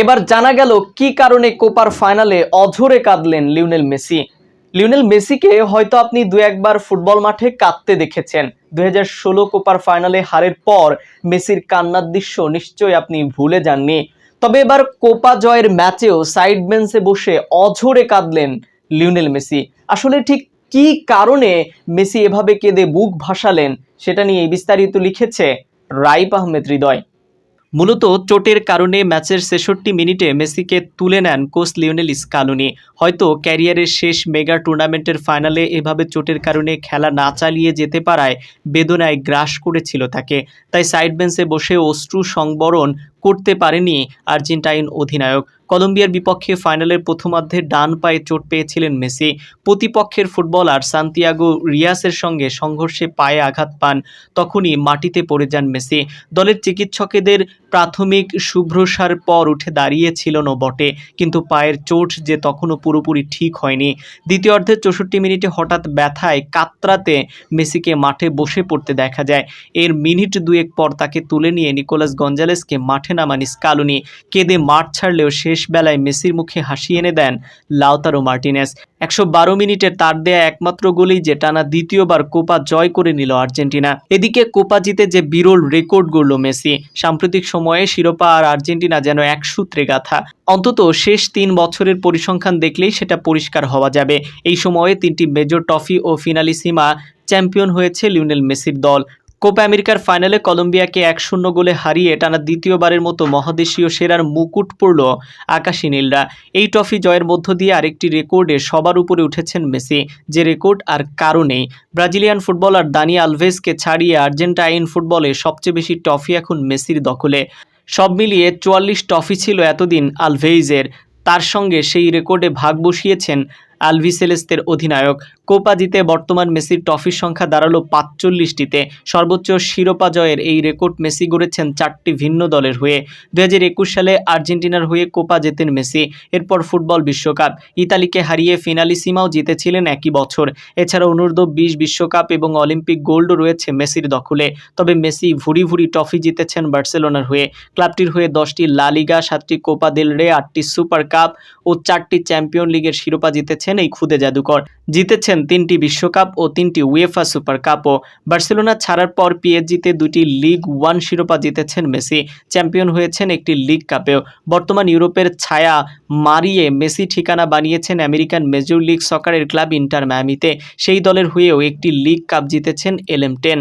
এবার জানা গেল কি কারণে কোপার ফাইনালে অঝরে কাঁদলেন লিওনেল মেসি। লিওনেল মেসিকে হয়তো আপনি দু একবার ফুটবল মাঠে কাঁদতে দেখেছেন। হাজার ষোলো কোপার ফাইনালে হারের পর মেসির কান্নার দৃশ্য নিশ্চয়ই আপনি ভুলে যাননি। তবে এবার কোপা জয়ের ম্যাচেও সাইড বেঞ্চে বসে অঝরে কাঁদলেন লিওনেল মেসি। আসলে ঠিক কি কারণে মেসি এভাবে কেঁদে বুক ভাসালেন, সেটা নিয়ে বিস্তারিত লিখেছে রাইপ আহমেদ হৃদয়। মূলত চোটের কারণে ম্যাচের ছেষট্টি মিনিটে মেসিকে তুলে নেন কোচ লিওনেল স্কালুনি। হয়তো ক্যারিয়ারের শেষ মেগা টুর্নামেন্টের ফাইনালে এভাবে চোটের কারণে খেলা না চালিয়ে যেতে পারায় বেদনায় গ্রাস করেছিল তাকে। তাই সাইড বেঞ্চে বসে অশ্রু সংবরণ করতে পারেনি আর্জেন্টাইন অধিনায়ক। কলম্বিয়ার বিপক্ষে ফাইনালের প্রথমার্ধে ডান পায়ে চোট পেয়েছিলেন মেসি। প্রতিপক্ষের ফুটবলার সান্তিয়াগো রিয়াসের সঙ্গে সংঘর্ষে পায়ে আঘাত পান, তখনই মাটিতে পড়ে যান মেসি। দলের চিকিৎসকেদের প্রাথমিক শুভ্রসার পর উঠে দাঁড়িয়েছিল না বটে কিন্তু পায়ের চোট যে তখনও পুরোপুরি ঠিক হয়নি। দ্বিতীয় অর্ধে চৌষট্টি মিনিটে হঠাৎ ব্যথায় কাতরাতে মেসিকে মাঠে বসে পড়তে দেখা যায়। এর মিনিট দুয়েক পর তাকে তুলে নিয়ে নিকোলাস গঞ্জালেসকে মাঠে নামান স্কালুনি কেঁদে মাঠ ছাড়লেও শেষ বেলায় মেসির মুখে হাসি এনে দেন লাউতারো মার্টিনেস। একশো বারো মিনিটে তার দেয়া একমাত্র গোলেই যে টানা দ্বিতীয়বার কোপা জয় করে নিল আর্জেন্টিনা। এদিকে কোপা জিতে যে বিরল রেকর্ড গড়ল মেসি, সাম্প্রতিক সময়ে শিরোপা আর আর্জেন্টিনা যেন এক সূত্রে গাথা। অন্তত শেষ তিন বছরের পরিসংখ্যান দেখলেই সেটা পরিষ্কার হওয়া যাবে। এই সময়ে তিনটি মেজর ট্রফি ও ফিনালিসিমা চ্যাম্পিয়ন হয়েছে লিওনেল মেসির দল। কোপা আমেরিকার ফাইনালে কলম্বিয়াকে এক শূন্য গোলে হারিয়ে টানা দ্বিতীয়বারের মতো মহাদেশীয় সেরার মুকুট পড়ল আকাশী নীলরা। এই ট্রফি জয়ের মধ্য দিয়ে আরেকটি রেকর্ডে সবার উপরে উঠেছেন মেসি, যে রেকর্ড আর কারণেই ব্রাজিলিয়ান ফুটবলার দানি আলভেজকে ছাড়িয়ে আর্জেন্টাইন ফুটবলে সবচেয়ে বেশি ট্রফি এখন মেসির দখলে। সব মিলিয়ে চুয়াল্লিশ ট্রফি ছিল এতদিন আলভেইজের। তার সঙ্গে সেই রেকর্ডে ভাগ বসিয়েছেন আলভিসেলেস্তের অধিনায়ক। কোপা জিতে বর্তমান মেসির ট্রফির সংখ্যা দাঁড়াল পাঁচচল্লিশটিতে। সর্বোচ্চ শিরোপা জয়ের এই রেকর্ড মেসি গড়েছেন চারটি ভিন্ন দলের হয়ে। দু হাজার একুশ সালে আর্জেন্টিনার হয়ে কোপা জেতেন মেসি। এরপর ফুটবল বিশ্বকাপ। ইতালিকে হারিয়ে ফিনালি ফিনালিসিমাও জিতেছিলেন একই বছর। এছাড়া অনূর্ধ্ব বিশ বিশ্বকাপ এবং অলিম্পিক গোল্ডও রয়েছে মেসির দখলে। তবে মেসি ভুরি ভুরি ট্রফি জিতেছেন বার্সেলোনার হয়ে। ক্লাবটির হয়ে দশটি লা লিগা, সাতটি কোপা দেল রে, আটটি সুপার কাপ ও চারটি চ্যাম্পিয়ন লিগের শিরোপা জিতেছেন এই খুদে জাদুকর। জিতেছেন তিনটি বিশ্বকাপ ও তিনটি উয়েফা সুপার কাপও বার্সেলোনা ছাড়ার পর পিএসজিতে দুটি লিগ ওয়ান শিরোপা জিতেছেন মেসি। চ্যাম্পিয়ন হয়েছেন একটি লিগ কাপেও বর্তমান ইউরোপের ছায়া মারিয়ে মেসি ঠিকানা বানিয়েছেন আমেরিকান মেজর লিগ সকারের ক্লাব ইন্টার ম্যামিতে। সেই দলের হয়েও একটি লিগ কাপ জিতেছেন এলএম টেন।